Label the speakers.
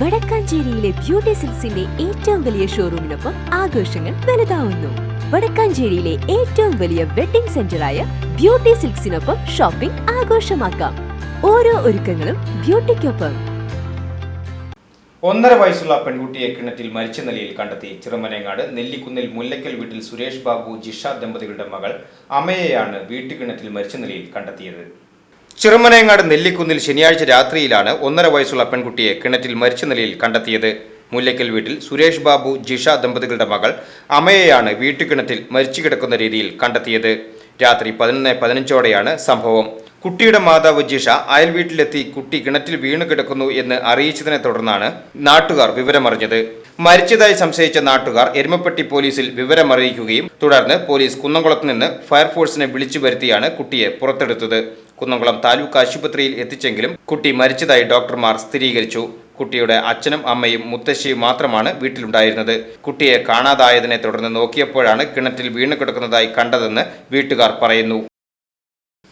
Speaker 1: വടക്കാഞ്ചേരിയിലെ beauty സിൽസിന്റെ ഏറ്റവും വലിയ ഷോറൂമിനൊപ്പം ആഘോഷങ്ങൾ വലുതാവുന്നു. വടക്കാഞ്ചേരിയിലെ ഏറ്റവും വലിയ വെഡിംഗ് സെന്ററായ ബ്യൂട്ടി സിൽക്സിനൊപ്പം ഷോപ്പിംഗ് ആഘോഷമാക്കാം. ഓരോ ഒരുക്കങ്ങളും ബ്യൂട്ടിക്കൊപ്പം.
Speaker 2: ഒന്നര വയസ്സുള്ള പെൺകുട്ടിയെ കിണറ്റിൽ മരിച്ച നിലയിൽ കണ്ടെത്തി ചിറമനേങ്ങാട് നെല്ലിക്കുന്നിൽ മുല്ലയ്ക്കൽ വീട്ടിൽ സുരേഷ് ബാബു ജിഷ ദമ്പതികളുടെ മകൾ അമ്മയെയാണ് വീട്ടുകിണറ്റിൽ മരിച്ച നിലയിൽ കണ്ടെത്തിയത്. ചിറമനേങ്ങാട് നെല്ലിക്കുന്നിൽ ശനിയാഴ്ച രാത്രിയിലാണ് ഒന്നര വയസ്സുള്ള പെൺകുട്ടിയെ കിണറ്റിൽ മരിച്ച നിലയിൽ കണ്ടെത്തിയത്. മുല്ലയ്ക്കൽ വീട്ടിൽ സുരേഷ് ബാബു ജിഷ ദമ്പതികളുടെ മകൾ അമ്മയെയാണ് വീട്ടുകിണറ്റിൽ മരിച്ചു കിടക്കുന്ന രീതിയിൽ കണ്ടെത്തിയത്. രാത്രി പതിനൊന്ന് പതിനഞ്ചോടെയാണ് സംഭവം. കുട്ടിയുടെ മാതാവ് ജിഷ അയൽ വീട്ടിലെത്തി കുട്ടി കിണറ്റിൽ വീണു കിടക്കുന്നു എന്ന് അറിയിച്ചതിനെ തുടർന്നാണ് നാട്ടുകാർ വിവരമറിഞ്ഞത്. മരിച്ചതായി സംശയിച്ച നാട്ടുകാർ എരുമപ്പെട്ടി പോലീസിൽ വിവരമറിയിക്കുകയും തുടർന്ന് പോലീസ് കുന്നംകുളത്ത് നിന്ന് ഫയർഫോഴ്സിനെ വിളിച്ചു വരുത്തിയാണ് കുട്ടിയെ പുറത്തെടുത്തത്. കുന്നംകുളം താലൂക്ക് ആശുപത്രിയിൽ എത്തിച്ചെങ്കിലും കുട്ടി മരിച്ചതായി ഡോക്ടർമാർ സ്ഥിരീകരിച്ചു. കുട്ടിയുടെ അച്ഛനും അമ്മയും മുത്തശ്ശിയും മാത്രമാണ് വീട്ടിലുണ്ടായിരുന്നത്. കുട്ടിയെ കാണാതായതിനെ തുടർന്ന് നോക്കിയപ്പോഴാണ് കിണറ്റിൽ വീണു കിടക്കുന്നതായി കണ്ടതെന്ന് വീട്ടുകാർ പറയുന്നു.